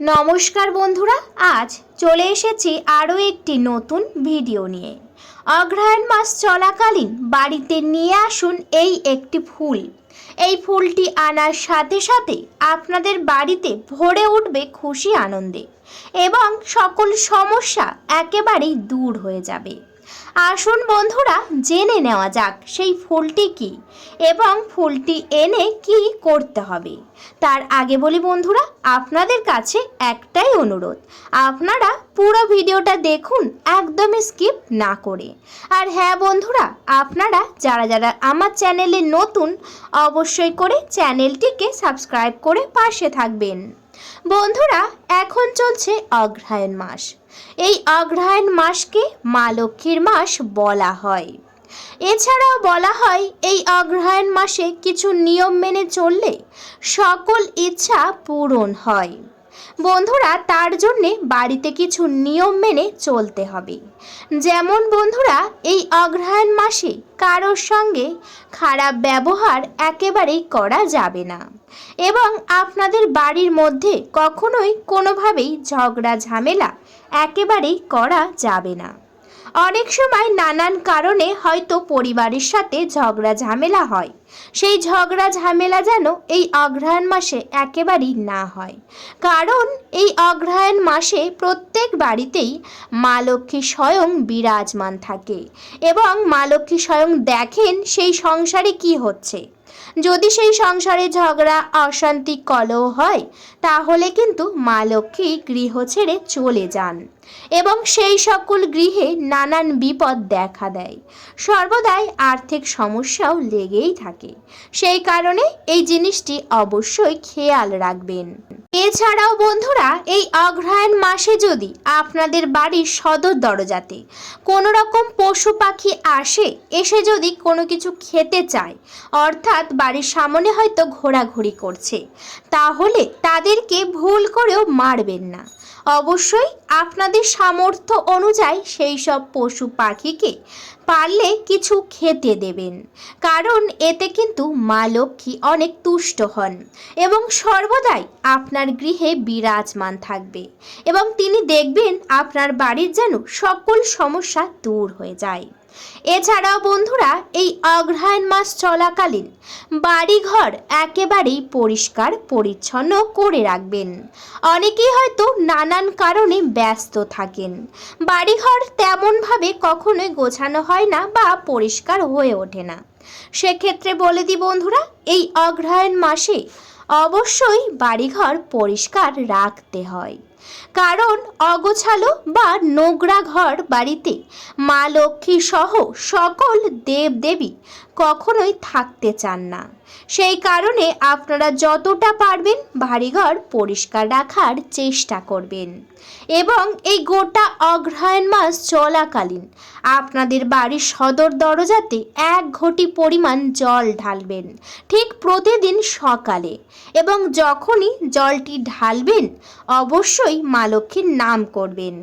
নমস্কার বন্ধুরা, আজ চলে এসেছি আরও একটি নতুন ভিডিও নিয়ে। অগ্রহায়ণ মাস চলাকালীন বাড়িতে নিয়ে আসুন এই একটি ফুল। এই ফুলটি আনার সাথে সাথে আপনাদের বাড়িতে ভরে উঠবে খুশি আনন্দে এবং সকল সমস্যা একেবারেই দূর হয়ে যাবে। আসুন বন্ধুরা, জেনে নেওয়া যাক সেই ফুলটি কি এবং ফুলটি এনে কি করতে হবে। তার আগে বলি বন্ধুরা, আপনাদের কাছে একটাই অনুরোধ, আপনারা পুরো ভিডিওটা দেখুন, একদমই স্কিপ না করে। আর হ্যাঁ বন্ধুরা, আপনারা যারা যারা আমার চ্যানেলে নতুন, অবশ্যই করে চ্যানেলটিকে সাবস্ক্রাইব করে পাশে থাকবেন। বন্ধুরা, এখন চলছে অগ্রহায়ণ মাস। এই অগ্রহায়ণ মাসকে মা লক্ষ্মীর মাস বলা হয়। এছাড়াও বলা হয়, এই অগ্রহায়ণ মাসে কিছু নিয়ম মেনে চললে সকল ইচ্ছা পূরণ হয়। বন্ধুরা, তার জন্যে বাড়িতে কিছু নিয়ম মেনে চলতে হবে। যেমন বন্ধুরা, এই অগ্রহায়ণ মাসে কারোর সঙ্গে খারাপ ব্যবহার একেবারেই করা যাবে না এবং আপনাদের বাড়ির মধ্যে কখনোই কোনোভাবেই ঝগড়া, ঝামেলা একেবারেই করা যাবে না। অনেক সময় নানান কারণে হয়তো পরিবারের সাথে ঝগড়া ঝামেলা হয়। সেই ঝগড়া ঝামেলা যেন এই অগ্রহায়ণ মাসে একেবারেই না হয়। কারণ এই অগ্রহায়ণ মাসে প্রত্যেক বাড়িতেই মা লক্ষ্মী স্বয়ং বিরাজমান থাকে এবং মা লক্ষ্মী স্বয়ং দেখেন সেই সংসারে কি হচ্ছে। যদি সেই সংসারে ঝগড়া, অশান্তি, কলহ হয়, তাহলে কিন্তু মা লক্ষ্মী গৃহ ছেড়ে চলে যান এবং সেই সকল গৃহে নানান বিপদ দেখা দেয়। সর্বদাই আর্থিক সমস্যাও লেগেই থাকে। সেই কারণে এই জিনিসটি অবশ্যই খেয়াল রাখবেন। এছাড়াও বন্ধুরা, এই অগ্রহায়ণ মাসে যদি আপনাদের বাড়ির সদর দরজাতে কোনো রকম পশু পাখি আসে, এসে যদি কোনো কিছু খেতে চায়, অর্থাৎ বাড়ির সামনে হয়তো ঘোরাঘুরি করছে, তাহলে তাদেরকে ভুল করেও মারবেন না। অবশ্যই আপনাদের সামর্থ্য অনুযায়ী সেই সব পশু পাখিকে পারলে কিছু খেতে দেবেন। কারণ এতে কিন্তু মা লক্ষ্মী অনেক তুষ্ট হন এবং সর্বদাই আপনার গৃহে বিরাজমান থাকবে এবং তিনি দেখবেন আপনার বাড়ির যেন সকল সমস্যা দূর হয়ে যায়। এছাড়াও বন্ধুরা, এই অগ্রহায়ণ মাস চলাকালীন বাড়িঘর একেবারেই পরিষ্কার, পরিচ্ছন্ন করে রাখবেন। অনেকেই হয়তো নানান কারণে ব্যস্ত থাকেন। বাড়িঘর তেমনভাবে কখনোই গোছানো হয় না বা পরিষ্কার হয়ে ওঠে না। সেক্ষেত্রে বলে দিই বন্ধুরা, এই অগ্রহায়ণ মাসে অবশ্যই বাড়িঘর পরিষ্কার রাখতে হয়। কারণ অগোছালো বা নোংরা ঘর বাড়িতে মা লক্ষ্মী সহ সকল দেবদেবী কখনোই থাকতে চান না। সেই কারণে আপনারা যতটা পারবেন বাড়িঘর পরিষ্কার রাখার চেষ্টা করবেন। এবং এই গোটা অগ্রহায়ণ মাস চলাকালীন আপনাদের বাড়ির সদর দরজাতে এক ঘটি পরিমাণ জল ঢালবেন, ঠিক প্রতিদিন সকালে। এবং যখনই জলটি ঢালবেন, অবশ্যই মা লক্ষ্মীর নাম করবেন।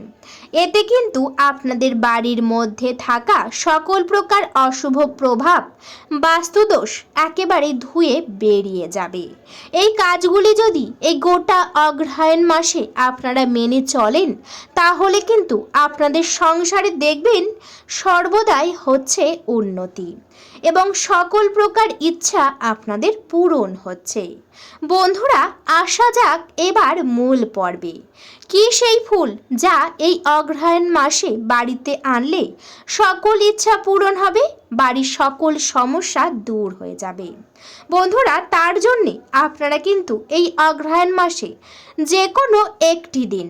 এতে কিন্তু আপনাদের বাড়ির মধ্যে থাকা সকল প্রকার অশুভ প্রভাব, বাস্তুদোষ একেবারে ধুয়ে বেরিয়ে যাবে। এই কাজগুলি যদি এই গোটা অগ্রহায়ণ মাসে আপনারা মেনে চলেন, তাহলে কিন্তু আপনাদের সংসারে দেখবেন সর্বদাই হচ্ছে উন্নতি এবং সকল প্রকার ইচ্ছা আপনাদের পূরণ হচ্ছে। বন্ধুরা, আসা যাক এবার মূল পর্বে। কি সেই ফুল যা এই অগ্রহায়ণ মাসে বাড়িতে আনলে সকল ইচ্ছা পূরণ হবে, বাড়ির সকল সমস্যা দূর হয়ে যাবে? বন্ধুরা, তার জন্যে আপনারা কিন্তু এই অগ্রহায়ণ মাসে যে কোনো একটি দিন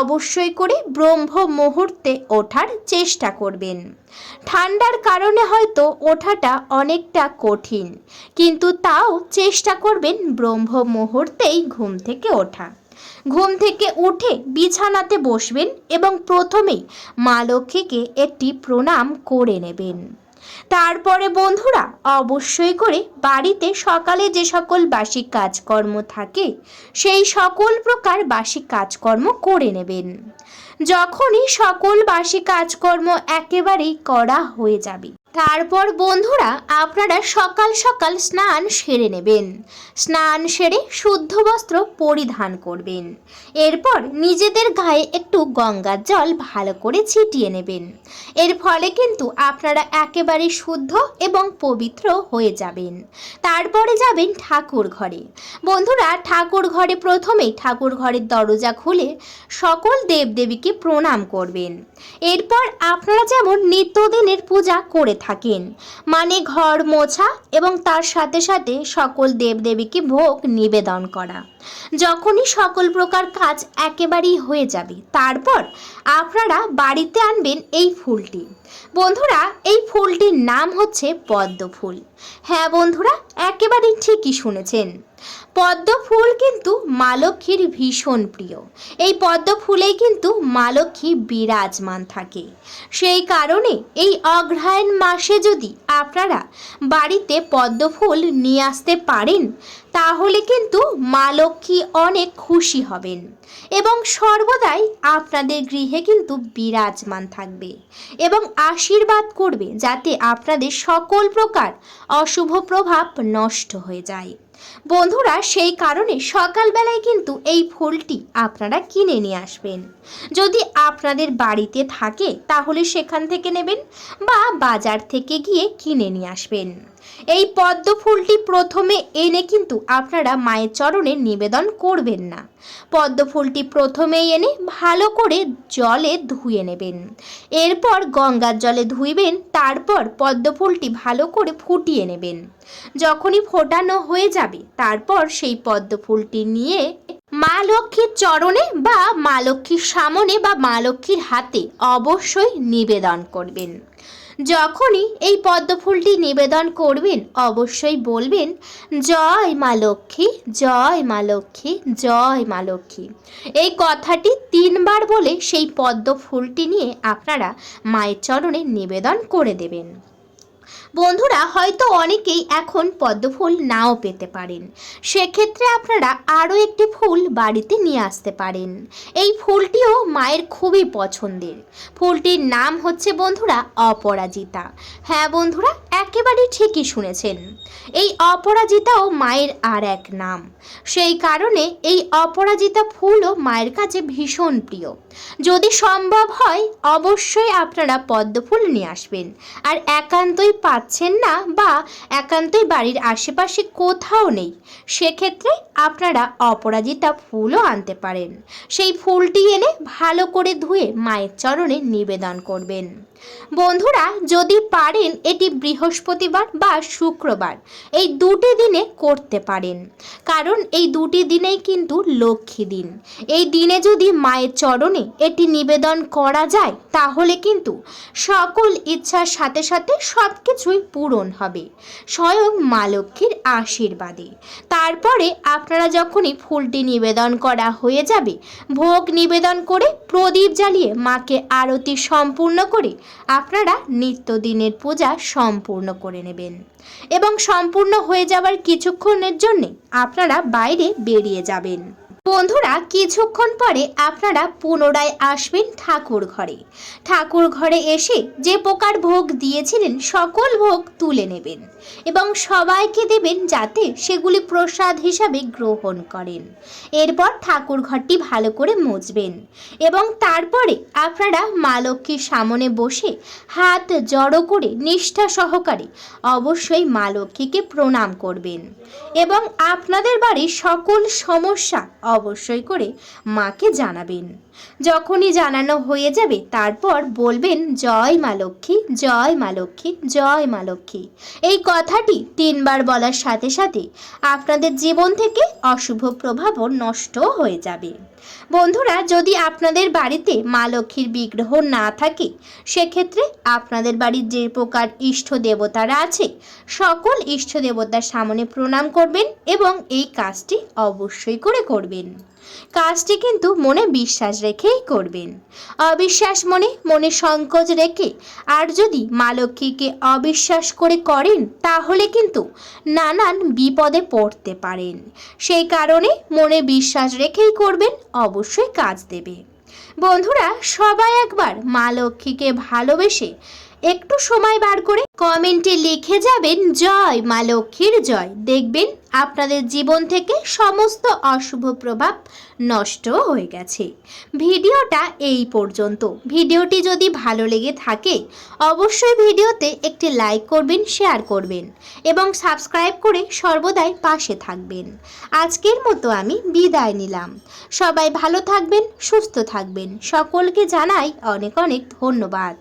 অবশ্যই করে ব্রহ্ম মুহূর্তে ওঠার চেষ্টা করবেন। ঠান্ডার কারণে হয়তো ওঠাটা অনেকটা কঠিন, কিন্তু তাও চেষ্টা করবেন ব্রহ্ম মুহূর্তেই ঘুম থেকে ওঠা। ঘুম থেকে উঠে বিছানাতে বসবেন এবং প্রথমেই মা লক্ষ্মীকে একটি প্রণাম করে নেবেন। তারপরে বন্ধুরা, অবশ্যই করে বাড়িতে সকালে যে সকল বাসি কাজকর্ম থাকে, সেই সকল প্রকার বাসি কাজকর্ম করে নেবেন। যখনই সকল বাসি কাজকর্ম একেবারেই করা হয়ে যাবে। তারপর বন্ধুরা, আপনারা সকাল সকাল স্নান সেরে নেবেন। স্নান সেরে শুদ্ধ বস্ত্র পরিধান করবেন। এরপর নিজেদের গায়ে একটু গঙ্গার জল ভালো করে ছিটিয়ে নেবেন। এর ফলে কিন্তু আপনারা একেবারে শুদ্ধ এবং পবিত্র হয়ে যাবেন। তারপরে যাবেন ঠাকুর ঘরে। বন্ধুরা, ঠাকুর ঘরে প্রথমেই ঠাকুর ঘরের দরজা খুলে সকল দেবদেবীকে প্রণাম করবেন। এরপর আপনারা যেমন নিত্যদিনের পূজা করে থাকেন। মানে ঘর, মোছা এবং তার সাথে সাথে সকল দেবদেবীকে ভোগ নিবেদন করা। যখনই সকল প্রকার কাজ একেবারেই হয়ে যাবে, তারপর আপনারা বাড়িতে আনবেন এই ফুলটি। বন্ধুরা, এই ফুলটির নাম হচ্ছে পদ্ম ফুল হ্যাঁ বন্ধুরা, একেবারেই ঠিকই শুনেছেন। পদ্ম ফুল কিন্তু মা লক্ষ্মীর ভীষণ প্রিয়। এই পদ্ম ফুলেই কিন্তু মা লক্ষ্মী বিরাজমান থাকে। সেই কারণে এই অগ্রহায়ণ মাসে যদি আপনারা বাড়িতে পদ্ম ফুল নিয়ে আসতে পারেন, তাহলে কিন্তু মা লক্ষ্মী অনেক খুশি হবেন এবং সর্বদাই আপনাদের গৃহে কিন্তু বিরাজমান থাকবে এবং আশীর্বাদ করবে যাতে আপনাদের সকল প্রকার অশুভ প্রভাব নষ্ট হয়ে যায়। বন্ধুরা, সেই কারণে সকালবেলায় কিন্তু এই ফুলটি আপনারা কিনে নিয়ে আসবেন। যদি আপনাদের বাড়িতে থাকে, তাহলে সেখান থেকে নেবেন বা বাজার থেকে গিয়ে কিনে নিয়ে আসবেন। এই পদ্ম ফুলটি প্রথমে এনে কিন্তু আপনারা মায়ের চরণে নিবেদন করবেন না। পদ্ম ফুলটি প্রথমেই এনে ভালো করে জলে ধুয়ে নেবেন। এরপর গঙ্গার জলে ধুইবেন, তারপর পদ্ম ফুলটি ভালো করে ফুটিয়ে নেবেন। যখনই ফোটানো হয়ে যাবে, তারপর সেই পদ্ম ফুলটি নিয়ে মা লক্ষ্মীর চরণে বা মা লক্ষ্মীর সামনে বা মা লক্ষ্মীর হাতে অবশ্যই নিবেদন করবেন। যখনই এই পদ্মফুলটি নিবেদন করবেন, অবশ্যই বলবেন, জয় মা লক্ষ্মী, জয় মা লক্ষ্মী, জয় মা লক্ষ্মী। এই কথাটি তিনবার বলে সেই পদ্মফুলটি নিয়ে আপনারা মায়ের চরণে নিবেদন করে দেবেন। বন্ধুরা, হয়তো অনেকেই এখন পদ্ম ফুল নাও পেতে পারেন। সেক্ষেত্রে আপনারা আরও একটি ফুল বাড়িতে নিয়ে আসতে পারেন। এই ফুলটিও মায়ের খুবই পছন্দের। ফুলটির নাম হচ্ছে বন্ধুরা, অপরাজিতা। হ্যাঁ বন্ধুরা, একেবারেই ঠিকই শুনেছেন। এই অপরাজিতাও মায়ের আর এক নাম। সেই কারণে এই অপরাজিতা ফুলও মায়ের কাছে ভীষণ প্রিয়। যদি সম্ভব হয়, অবশ্যই আপনারা পদ্ম ফুল নিয়ে আসবেন। আর একান্তই পাচ্ছেন না বা একান্তই বাড়ির আশেপাশে কোথাও নেই, সেক্ষেত্রে আপনারা অপরাজিতা ফুলও আনতে পারেন। সেই ফুলটি এনে ভালো করে ধুয়ে মায়ের চরণে নিবেদন করবেন। বন্ধুরা, যদি পারেন এটি বৃহস্পতিবার বা শুক্রবার, এই দুটি দিনে করতে পারেন। কারণ এই দুটি দিনেই কিন্তু লক্ষ্মী দিন। এই দিনে যদি মায়ের চরণে এটি নিবেদন করা যায়, তাহলে কিন্তু সকল ইচ্ছার সাথে সাথে সব কিছুই পূরণ হবে। স্বয়ং মা লক্ষ্মীর আশীর্বাদে। তারপরে আপনারা যখনই ফুলটি নিবেদন করা হয়ে যাবে, ভোগ নিবেদন করে প্রদীপ জ্বালিয়ে মাকে আরতি সম্পূর্ণ করে আপনারা নিত্যদিনের পূজা সম্পূর্ণ করে নেবেন। এবং সম্পূর্ণ হয়ে যাওয়ার কিছুক্ষণের জন্যে আপনারা বাইরে বেরিয়ে যাবেন। বন্ধুরা, কিছুক্ষণ পরে আপনারা পুনরায় আসবেন ঠাকুর ঘরে। ঠাকুর ঘরে এসে যে প্রকার ভোগ দিয়েছিলেন, সকল ভোগ তুলে নেবেন এবং সবাইকে দেবেন যাতে সেগুলি প্রসাদ হিসাবে গ্রহণ করেন। এরপর ঠাকুর ঘরটি ভালো করে মুছবেন এবং তারপরে আপনারা মা লক্ষ্মীর সামনে বসে হাত জড়ো করে নিষ্ঠা সহকারে অবশ্যই মা লক্ষ্মীকে প্রণাম করবেন এবং আপনাদের বাড়ির সকল সমস্যা অবশ্যই করে মাকে জানাবেন। যখনই জানানো হয়ে যাবে, তারপর বলবেন, জয় মা লক্ষ্মী, জয় মা লক্ষ্মী, জয় মা লক্ষ্মী। এই কথাটি তিনবার বলার সাথে সাথে আপনাদের জীবন থেকে অশুভ প্রভাবও নষ্ট হয়ে যাবে। বন্ধুরা, যদি আপনাদের বাড়িতে মা লক্ষ্মীর বিগ্রহ না থাকে, সেক্ষেত্রে আপনাদের বাড়ির যে প্রকার ইষ্ট দেবতারা আছে, সকল ইষ্ট দেবতার সামনে প্রণাম করবেন এবং এই কাজটি অবশ্যই করে করবেন। কাজটি কিন্তু মনে বিশ্বাস রেখেই করবেন। অবিশ্বাস মনে মনে সংকোচ রেখে আর যদি মা লক্ষ্মীকে অবিশ্বাস করে করেন, তাহলে কিন্তু নানান বিপদে পড়তে পারেন। সেই কারণে মনে বিশ্বাস রেখেই করবেন, অবশ্যই কাজ দেবে। বন্ধুরা, সবাই একবার মা লক্ষ্মীকে ভালোবেসে একটু সময় বার করে কমেন্টে লিখে যাবেন, জয় মা লক্ষ্মীর জয়। দেখবেন আপনাদের জীবন থেকে সমস্ত অশুভ প্রভাব নষ্ট হয়ে গেছে। ভিডিওটা এই পর্যন্ত। ভিডিওটি যদি ভালো লেগে থাকে, অবশ্যই ভিডিওতে একটি লাইক করবেন, শেয়ার করবেন এবং সাবস্ক্রাইব করে সর্বদাই পাশে থাকবেন। আজকের মতো আমি বিদায় নিলাম। সবাই ভালো থাকবেন, সুস্থ থাকবেন। সকলকে জানাই অনেক অনেক ধন্যবাদ।